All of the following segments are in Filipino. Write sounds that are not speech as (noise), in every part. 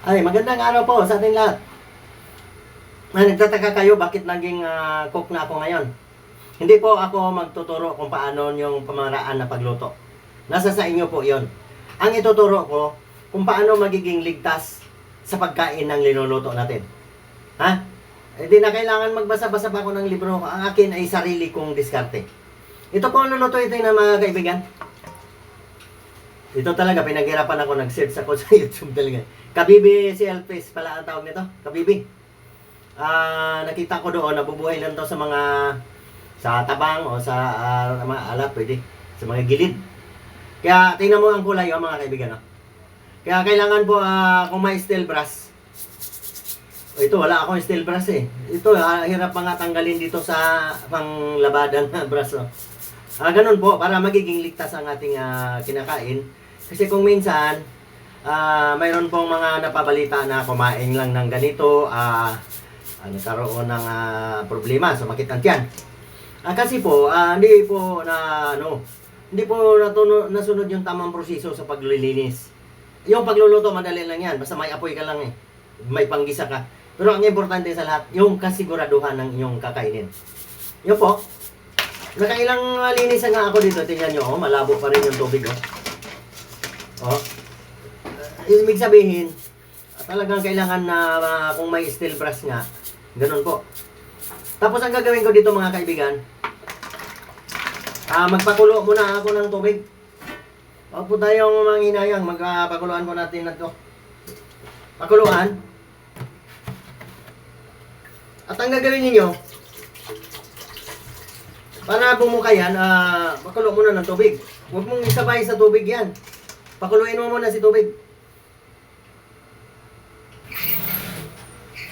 Ay, magandang araw po sa ating lahat. Ah, nagtataka kayo bakit naging ah, cook na ako ngayon? Hindi po ako magtuturo kung paano yung pamaraan na pagluto. Nasa sa inyo po yon. Ang ituturo ko kung paano magiging ligtas sa pagkain ng linuluto natin. Ha? Hindi na kailangan magbasa-basa pa ako ng libro. Ang akin ay sarili kong diskarte. Ito po ang lulutuin na mga kaibigan. Ito talaga, pinaghirapan ako, nag-search ako sa (laughs) YouTube talaga. Kabibi si Elpis pala ang tawag nito. Kabibi. Ah, nakita ko doon, nabubuhay lang to sa mga sa tabang o sa ah, mga alat, pwede. Sa mga gilid. Kaya tingnan mo ang kulay, oh, mga kaibigan. Oh. Kaya kailangan po, ah, kung may steel brush, oh, ito, wala akong steel brush eh. Ito, ah, hirap pa nga tanggalin dito sa panglabadan na (laughs) brush. Oh. Ah, ganun po, para magiging ligtas ang ating ah, kinakain. Kasi kung minsan, ah mayroon pong mga napabalita na kumain lang ng ganito, ah ah, nagkaroon ng ah, problema, sumakit ang tiyan. Ah, kasi po, ah, hindi po na, ano, hindi po natuno, nasunod yung tamang proseso sa paglilinis. Yung pagluluto, madali lang yan. Basta may apoy ka lang eh. May panggisa ka. Pero ang importante sa lahat, yung kasiguraduhan ng inyong kakainin. Yun po, Nakailang uh, linis nga ako dito. Tingnan nyo, oh, malabo pa rin yung tubig. Oh. Oh. Uh, ibig sabihin, uh, talagang kailangan na uh, kung may steel brush nga, ganun po. Tapos ang gagawin ko dito mga kaibigan, ah magpakulo muna ako ng tubig. Huwag po tayong manghinayang, magpakuluan po natin na to. Pakuluan. At ang gagawin ninyo, para bumuka yan, ah, pakulo muna ng tubig. Huwag mong isabay sa tubig yan. Pakuluin mo muna si tubig.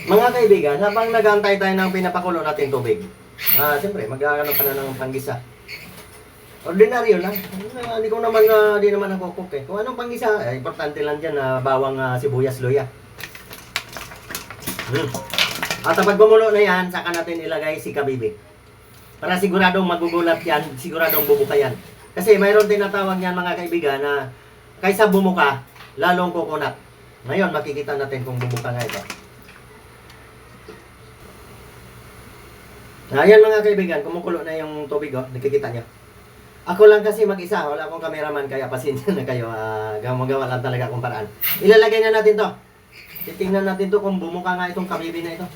Mga kaibigan, habang nag-aantay tayo ng pinapakulo natin tubig, ah, siyempre, magkakaroon ka na ng panggisa. Ordinaryo lang. Ah, Hindi ko naman, ah, di naman ako cook eh. Kung anong panggisa, eh, importante lang dyan na bawang ah, sibuyas, luya. Hmm. At kapag bumulo na yan, saka natin ilagay si kabibi. Para siguradong magugulat yan, siguradong bubuka yan. Kasi mayroon tinatawag yan mga kaibigan na kaysa bumuka, lalong kukunat. Ngayon, makikita natin kung bumuka nga ito. Ayan mga kaibigan, kumukulo na yung tubig, oh. nakikita nyo. Ako lang kasi mag-isa, wala akong kameraman, kaya pasensya na kayo. Uh, magawa lang talaga akong paraan. Ilalagay na natin to. Titingnan natin to kung bumuka nga itong kabibi na ito.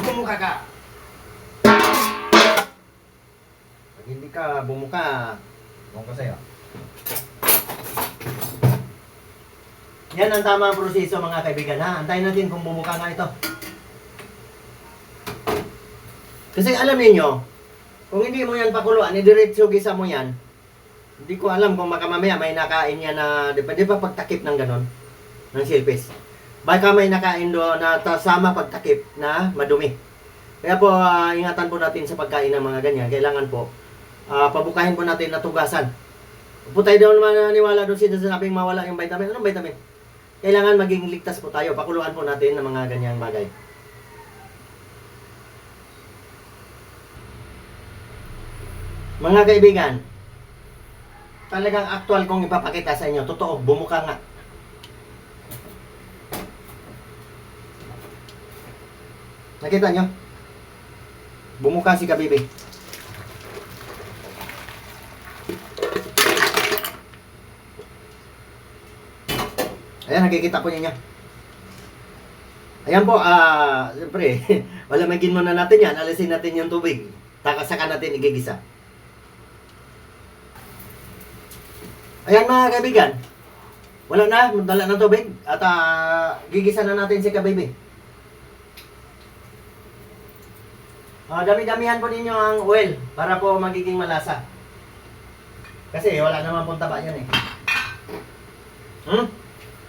Bumuka ka! Ka bumuka, ko sa'yo. Yan ang tamang proseso mga kaibigan ha. Antayin natin kung bumuka nga ito. Kasi alam niyo kung hindi mo yan pakuluan, idiretso gisa mo yan, hindi ko alam kung makamamaya may nakain yan na, di ba, di ba pagtakip ng ganon, ng silpis. Baka may nakain doon na kasama pagtakip na madumi. Kaya po, ah, ingatan po natin sa pagkain ng mga ganyan. Kailangan po, ah, pabukahin po natin na tugasan. Kung po tayo daw maniwala doon sa sinasabing mawala yung vitamin. Anong vitamin? Kailangan maging ligtas po tayo. Pakuluan po natin ng mga ganyang bagay. Mga kaibigan, talagang actual kong ipapakita sa inyo. Totoo, bumuka nga. Nakita nyo? Bumuka si Kabibi. Ayan, nakikita po ninyo. Ayan po, ah, siyempre, (laughs) malamigin muna natin yan. Alisin natin yung tubig. Takasaka natin igigisa. Ayan mga kaibigan. Wala na, dala ng tubig. At ah, gigisa na natin si Kabibi. Ah, dami-damihan po ninyo ang oil para po magiging malasa. Kasi wala naman pong taba yan eh. Hmm?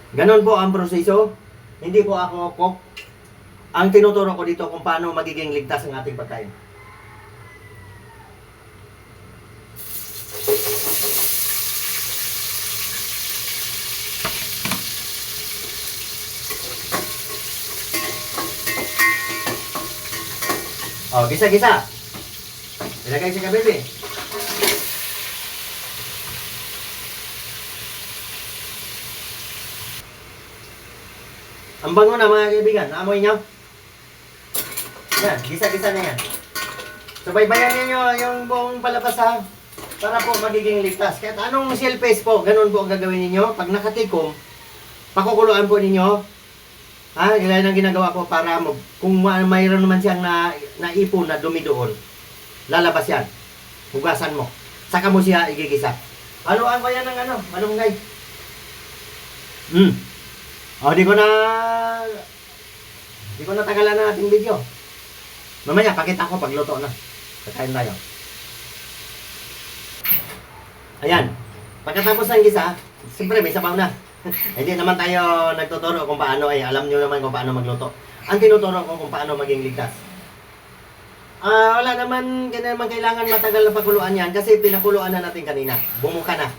Ganon po ang proseso. Hindi po ako cook. Ang tinuturo ko dito kung paano magiging ligtas ang ating pagkain. Oh, gisa-gisa. Ilagay si kabibi. Ang bango na mga kaibigan. Naamoy nyo? Yan, gisa-gisa na yan. Subaybayan ninyo yung buong palabas ha. Para po magiging ligtas. Kahit anong shell paste po, ganun po ang gagawin ninyo. Pag nakatikom, pakukuluan po ninyo. Ha, yan ang ginagawa ko para mo, kung ma- mayroon naman siyang na, naipon na dumi doon, lalabas yan. Hugasan mo. Saka mo siya igigisa. Haluan ko yan ng ano, malunggay. Hmm. O, di ko na... Di ko na tagalan na ating video. Mamaya, pakita ko pag luto na. Kakain tayo. Ayan. Pagkatapos ng gisa, siyempre may sabaw na. (laughs) Hindi naman tayo nagtuturo kung paano ay alam nyo naman kung paano magluto. Ang tinuturo ko kung paano maging ligtas. Ah, wala naman, hindi naman kailangan matagal na pakuluan yan kasi pinakuluan na natin kanina. Bumuka na.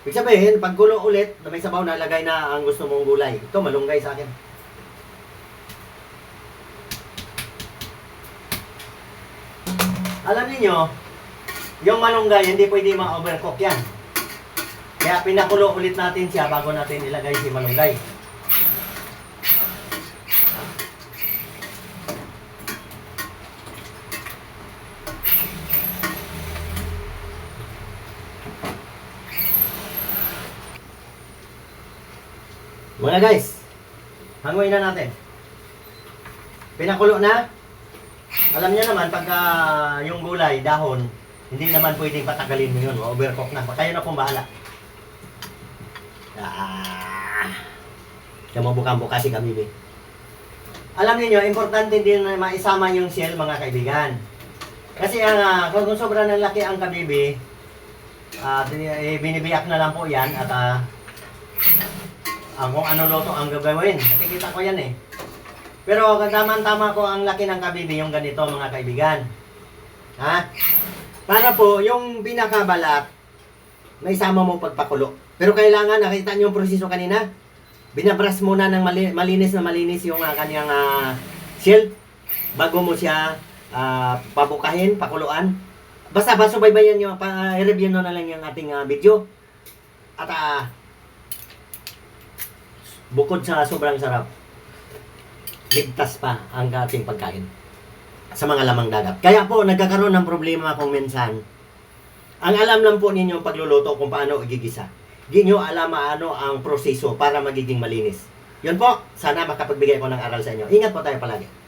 Ibig sabihin, pag kulo ulit, na may sabaw na, lagay na ang gusto mong gulay. Ito, malunggay sa akin. Alam niyo yung malunggay, hindi pwede ma-overcook yan. Kaya pinakulo ulit natin siya bago natin ilagay si malunggay. Mga guys, hangoy na natin. Pinakulo na. Alam niyo naman, pagka yung gulay, dahon, hindi naman pwedeng patagalin mo yun. Overcook na. Kayo na pong bahala. Ah. Kaya buka si kami, be. Alam niyo importante din na maisama yung shell, mga kaibigan. Kasi ang ah, kung, sobrang ng laki ang kabibi, ah, bin- eh, binibiyak na lang po yan at ah, ang kung ano loto ang gagawin. Nakikita ko yan eh. Pero tama-tama ko ang laki ng kabibi yung ganito mga kaibigan. Ha? Para po, yung pinakabalat, may sama mo pagpakulo. Pero kailangan, nakita niyo yung proseso kanina? Binabras muna ng mali- malinis na malinis yung ah, kanyang ah, shell bago mo siya ah, pabukahin, pakuluan. Basta ba subaybayan niyo, pa, i-review nyo na lang yung ating ah, video. At ah, bukod sa sobrang sarap, ligtas pa ang ating pagkain sa mga lamang dagat. Kaya po, nagkakaroon ng problema kung minsan, ang alam lang po ninyo pagluluto kung paano igigisa. Di nyo alam ano ang proseso para magiging malinis. Yun po, sana makapagbigay ko ng aral sa inyo. Ingat po tayo palagi.